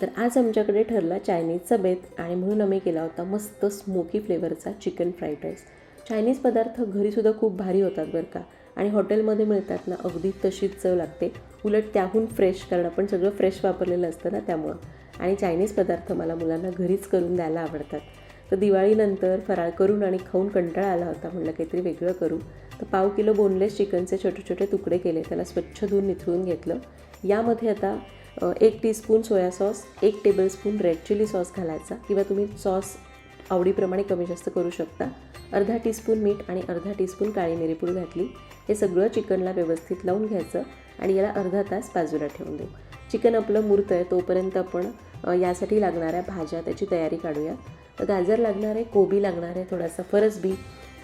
तर आज आमच्याकडे ठरला चायनीजचा बेत आणि म्हणून आम्ही केला होता मस्त स्मोकी फ्लेवरचा चिकन फ्राईड राईस चायनीज पदार्थ घरीसुद्धा खूप भारी होतात बरं का. आणि हॉटेलमध्ये मिळतात ना अगदी तशीच चव लागते. उलट त्याहून फ्रेश कारण आपण सगळं फ्रेश वापरलेलं असतं ना त्यामुळं. आणि चायनीज पदार्थ मला मुलांना घरीच करून द्यायला आवडतात. तर दिवाळीनंतर फराळ करून आणि खाऊन कंटाळा आला होता म्हटलं काहीतरी वेगळं करू. तर पाव किलो बोनलेस चिकनचे छोटे छोटे तुकडे केले त्याला स्वच्छ धुवून निथळून घेतलं. यामध्ये आता एक टीस्पून सोया सॉस एक टेबलस्पून रेड चिली सॉस घालायचा. किंवा तुम्ही सॉस आवडीप्रमाणे कमी जास्त करू शकता. अर्धा टीस्पून मीठ आणि अर्धा टीस्पून काळी मिरीपूड घातली. हे सगळं चिकनला व्यवस्थित लावून घ्यायचं आणि याला अर्धा तास बाजूला ठेवून देऊ. चिकन आपलं मुरतं आहे तोपर्यंत आपण यासाठी लागणाऱ्या भाज्या त्याची तयारी काढूया. तर गाजर लागणार आहे कोबी लागणार आहे थोडासा फरसबी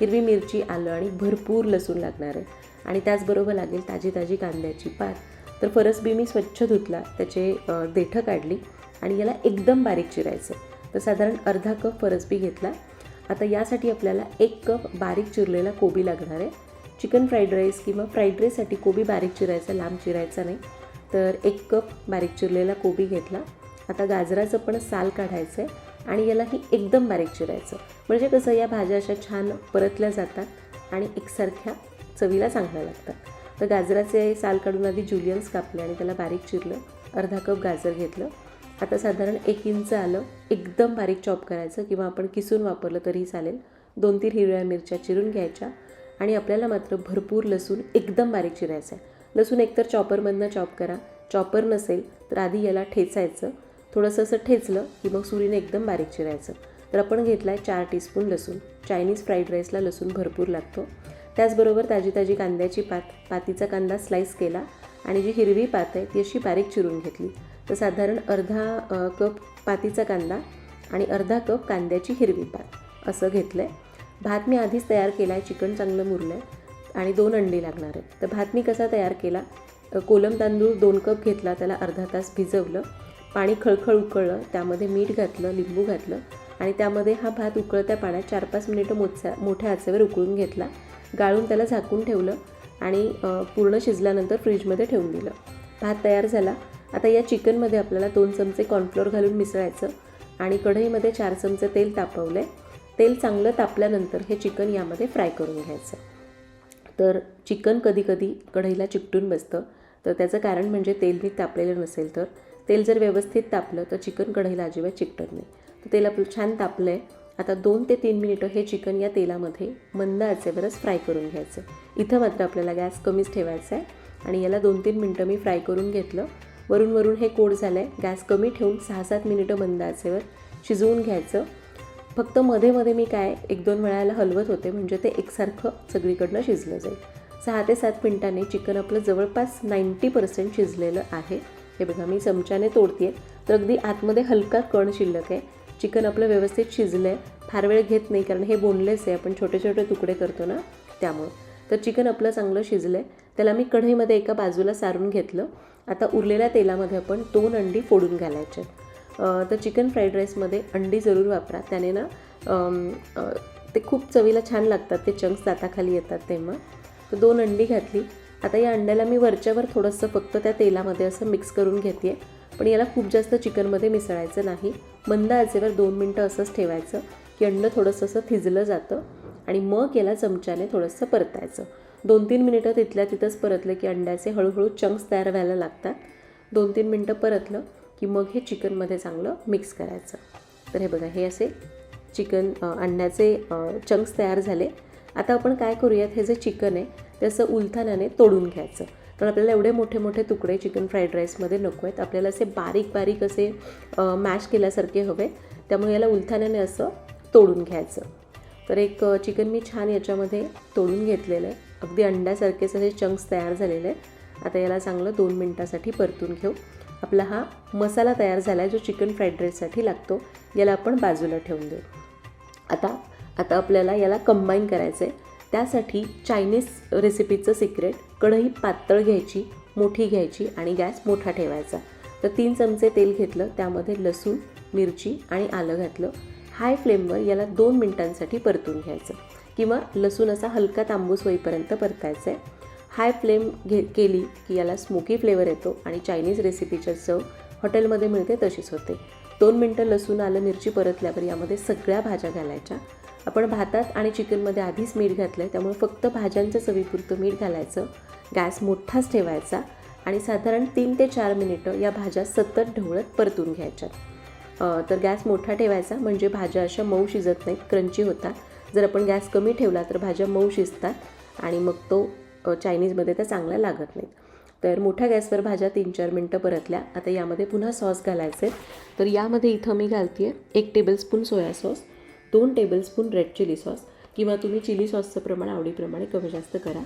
हिरवी मिरची आलं आणि भरपूर लसूण लागणार आहे. आणि त्याचबरोबर लागेल ताजी ताजी कांद्याची पात. तर फरसबी मी स्वच्छ धुतला त्याचे देठं काढली आणि याला एकदम बारीक चिरायचं. तर साधारण अर्धा कप फरसबी घेतला. आता यासाठी आपल्याला एक कप बारीक चिरलेला कोबी लागणार आहे. चिकन फ्राईड राईस किंवा फ्राईड राईससाठी कोबी बारीक चिरायचा लांब चिरायचा नाही. तर एक कप बारीक चिरलेला कोबी घेतला. आता गाजराचं पण साल काढायचं आहे आणि यालाही एकदम बारीक चिरायचं. म्हणजे कसं या भाज्या अशा छान परतल्या जातात आणि एकसारख्या चवीला चांगल्या लागतात. तर गाजराचे साल काढून आधी जुलियन्स कापले आणि त्याला बारीक चिरलं अर्धा कप गाजर घेतलं. आता साधारण एक इंच आलं एकदम बारीक चॉप करायचं किंवा आपण किसून वापरलं तरीही चालेल. दोन तीन हिरव्या मिरच्या चिरून घ्यायच्या आणि आपल्याला मात्र भरपूर लसूण एकदम बारीक चिरायचं आहे लसूण एकतर चॉपरमधनं चॉप करा. चॉपर नसेल तर आधी याला ठेचायचं. थोडंसं असं ठेचलं की मग सुरीने एकदम बारीक चिरायचं. तर आपण घेतला आहे चार टीस्पून लसूण. चायनीज फ्राईड राईसला लसूण भरपूर लागतो. त्याचबरोबर ताजी ताजी कांद्याची पात पातीचा कांदा स्लाईस केला आणि जी हिरवी पात आहे ती अशी बारीक चिरून घेतली. तर साधारण अर्धा कप पातीचा कांदा आणि अर्धा कप कांद्याची हिरवी पात असं घेतलं आहे भात मी आधीच तयार केला आहे चिकन चांगलं मुरलं आहे आणि दोन अंडी लागणार आहेत. तर भात मी कसा तयार केला? कोलम तांदूळ दोन कप घेतला त्याला अर्धा तास भिजवलं पाणी खळखळ उकळलं त्यामध्ये मीठ घातलं लिंबू घातलं आणि त्यामध्ये हा भात उकळत्या पाण्यात चार पाच मिनिटं मोठ्या मोठ्या आचेवर उकळून घेतला. गाळून त्याला झाकून ठेवलं आणि पूर्ण शिजल्यानंतर फ्रीजमध्ये ठेवून दिलं. भात तयार झाला. आता या चिकनमध्ये आपल्याला दोन चमचे कॉर्नफ्लोअर घालून मिसळायचं आणि कढईमध्ये चार चमचे तेल तापवलं आहे तेल चांगलं तापल्यानंतर हे चिकन यामध्ये फ्राय करून घ्यायचं. तर चिकन कधीकधी कढईला चिकटून बसतं. तर त्याचं कारण म्हणजे तेल नीट तापलेलं नसेल तर. तेल जर व्यवस्थित तापलं तर चिकन कढईला अजिबात चिकटत नाही. तर तेल आपलं छान तापलं आहे आता दोन ते तीन मिनिटं हे चिकन या तेलामध्ये मंद आचेवरच फ्राय करून घ्यायचं. इथं मात्र आपल्याला गॅस कमीच ठेवायचा आहे आणि याला दोन तीन मिनटं मी फ्राय करून घेतलं. वरून वरून हे कोड झालं आहे गॅस कमी ठेवून सहा सात मिनिटं मंद आचेवर शिजवून घ्यायचं. फक्त मध्ये मध्ये मी काय एक दोन वेळाला हलवत होते म्हणजे ते एकसारखं सगळीकडनं शिजलं जाईल. सहा ते सात मिनिटांनी चिकन आपलं जवळपास नाईंटी पर्सेंट शिजलेलं आहे. हे बघा मी चमच्याने तोडते तर अगदी आतमध्ये हलका कण शिल्लक आहे. चिकन आपलं व्यवस्थित शिजलं आहे फार वेळ घेत नाही कारण हे बोनलेस आहे आपण छोटे छोटे तुकडे करतो ना त्यामुळं. तर चिकन आपलं चांगलं शिजलं आहे त्याला मी कढईमध्ये एका बाजूला सारून घेतलं. आता उरलेल्या तेलामध्ये आपण दोन अंडी फोडून घालायचे. तर चिकन फ्राईड राईसमध्ये अंडी जरूर वापरा. त्याने ना ते खूप चवीला छान लागतात ते चंक्स दाताखाली येतात तेव्हा. तर दोन अंडी घातली. आता या अंड्याला मी वरच्यावर थोडंसं फक्त त्या तेलामध्ये असं मिक्स करून घेते पण याला खूप जास्त चिकनमध्ये मिसळायचं नाही. मंद आचेवर दोन मिनटं असंच ठेवायचं. की अन्न थोडंसं असं थिजलं जातं आणि मग याला चमच्याने थोडंसं परतायचं. दोन तीन मिनिटं तिथल्या तिथंच परतलं की अंड्याचे हळूहळू चंक्स तयार व्हायला लागतात. दोन तीन मिनटं परतलं की मग हे चिकनमध्ये चांगलं मिक्स करायचं. तर हे बघा हे असे चिकन अंड्याचे चंक्स तयार झाले. आता आपण काय करूयात हे जे चिकन आहे ते असं उलथानाने तोडून घ्यायचं. कारण आपल्याला एवढे मोठे मोठे तुकडे चिकन फ्राईड राईसमध्ये नको आहेत. आपल्याला असे बारीक बारीक असे मॅश केल्यासारखे हवे. त्यामुळे याला उलथाण्याने असं तोडून घ्यायचं. तर एक चिकन मी छान याच्यामध्ये तोडून घेतलेलं आहे. अगदी अंड्यासारखेच असे चंक्स तयार झालेले आहे आता याला चांगलं दोन मिनटासाठी परतून घेऊ. आपला हा मसाला तयार झाला आहे जो चिकन फ्राईड राईससाठी लागतो. याला आपण बाजूला ठेवून देऊ. आता आता आपल्याला याला कंबाईन करायचं आहे त्यासाठी चायनीज रेसिपीचं सिक्रेट कढई पातळ घ्यायची मोठी घ्यायची आणि गॅस मोठा ठेवायचा. तर तीन चमचे तेल घेतलं त्यामध्ये लसूण मिरची आणि आलं घातलं. हाय फ्लेमवर याला दोन मिनटांसाठी परतून घ्यायचं. किंवा लसूण असा हलका तांबूस होईपर्यंत परतायचं आहे हाय फ्लेम घे केली की याला स्मोकी फ्लेवर येतो आणि चायनीज रेसिपीच्या चव हॉटेलमध्ये मिळते तशीच होते. दोन मिनटं लसूण आलं मिरची परतल्यावर यामध्ये सगळ्या भाज्या घालायच्या. आपण भातात आणि चिकनमध्ये आधीच मीठ घातलं आहे त्यामुळे फक्त भाज्यांच्या चवीपुरतं मीठ घालायचं गॅस मोठाच ठेवायचा आणि साधारण तीन ते चार मिनिटं या भाज्या सतत ढवळत परतून घ्यायच्या तर गॅस मोठा ठेवायचा म्हणजे भाज्या अशा मऊ शिजत नाहीत क्रंची होतात. जर आपण गॅस कमी ठेवला तर भाज्या मऊ शिजतात आणि मग तो चायनीजमध्ये त्या चांगल्या लागत नाहीत. तर मोठ्या गॅसवर भाज्या तीन चार मिनटं परतल्या. आता यामध्ये पुन्हा सॉस घालायचे तर यामध्ये इथं मी घालते आहे एक टेबलस्पून सोया सॉस. दोन टेबलस्पून रेड चिली सॉस किंवा तुम्ही चिली सॉसचं प्रमाण आवडीप्रमाणे कमी जास्त करा.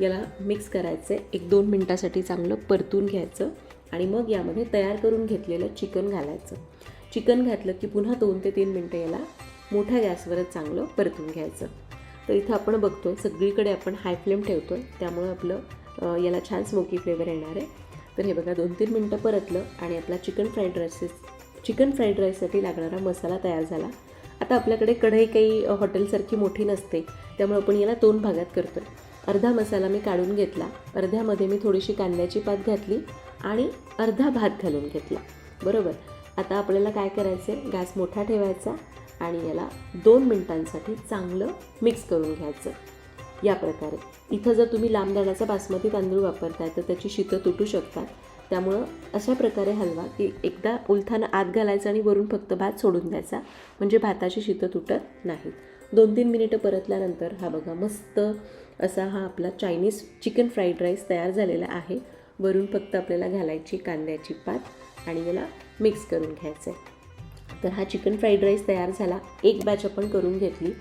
याला मिक्स करायचं आहे. एक दोन मिनटासाठी चांगलं परतून घ्यायचं आणि मग यामध्ये तयार करून घेतलेलं चिकन घालायचं. चिकन घातलं की पुन्हा दोन ते तीन मिनटं याला मोठ्या गॅसवरच चांगलं परतून घ्यायचं. तर इथं आपण बघतोय सगळीकडे आपण हाय फ्लेम ठेवतो आहे त्यामुळं आपलं याला छान स्मोकी फ्लेवर येणार आहे. तर हे बघा दोन तीन मिनटं परतलं आणि आपला chicken fried rice chicken fried राईससाठी लागणारा मसाला तयार झाला. आता आपल्याकडे कढई काही हॉटेलसारखी मोठी नसते. त्यामुळे आपण याला दोन भागात करतो अर्धा मसाला मी काढून घेतला. अर्ध्यामध्ये मी थोडीशी कांद्याची पात घातली आणि अर्धा भात घालून घेतला. बरोबर? आता आपल्याला काय करायचं आहे गॅस मोठा ठेवायचा आणि याला दोन मिनटांसाठी चांगलं मिक्स करून घ्यायचं. या प्रकारे. इथं जर तुम्ही लांब दाण्याचा बासमती तांदूळ वापरताय तर त्याची शीतं तुटू शकतात. त्यामुळं अशा प्रकारे हलवा की एकदा उलथानं आत घालायचा आणि वरून फक्त भात सोडून द्यायचा म्हणजे भाताची शीतं तुटत नाहीत. दोन तीन मिनिटं परतल्यानंतर हा बघा मस्त असा हा आपला चायनीज चिकन फ्राईड राईस तयार झालेला आहे. वरून फक्त आपल्याला घालायची कांद्याची पात आणि याला मिक्स करून घ्यायचं आहे तर हा चिकन फ्राईड राईस तयार झाला. एक बॅच आपण करून घेतली.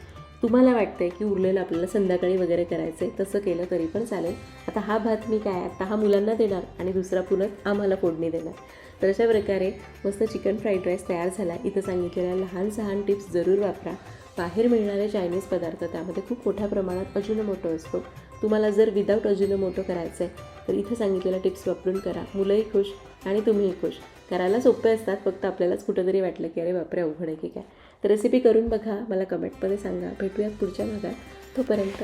तुम्हाला वाटतं आहे की उरलेलं आपल्याला संध्याकाळी वगैरे करायचं आहे तसं केलं तरी पण चालेल. आता हा भात मी काय आता हा मुलांना देणार आणि दुसरा पुन्हा आम्हाला फोडणी देणार. तर अशा प्रकारे मस्त चिकन फ्राईड राईस तयार झाला. इथं सांगितलेल्या लहान सहान टिप्स जरूर वापरा. बाहेर मिळणारे चायनीज पदार्थ त्यामध्ये खूप मोठ्या प्रमाणात अजिनोमोटो असतो. तुम्हाला जर विदाऊट अजिनोमोटो करायचं आहे तर इथं सांगितलेल्या टिप्स वापरून करा. मुलंही खुश आणि तुम्हीही खुश. करायला सोपे असतात फक्त आपल्यालाच कुठंतरी वाटलं की अरे बापरे अवघड आहे की काय. तर रेसिपी करून बघा मला कमेंटमध्ये सांगा. भेटूयात पुढच्या भागात. तोपर्यंत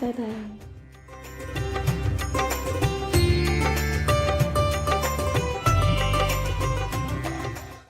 बाय बाय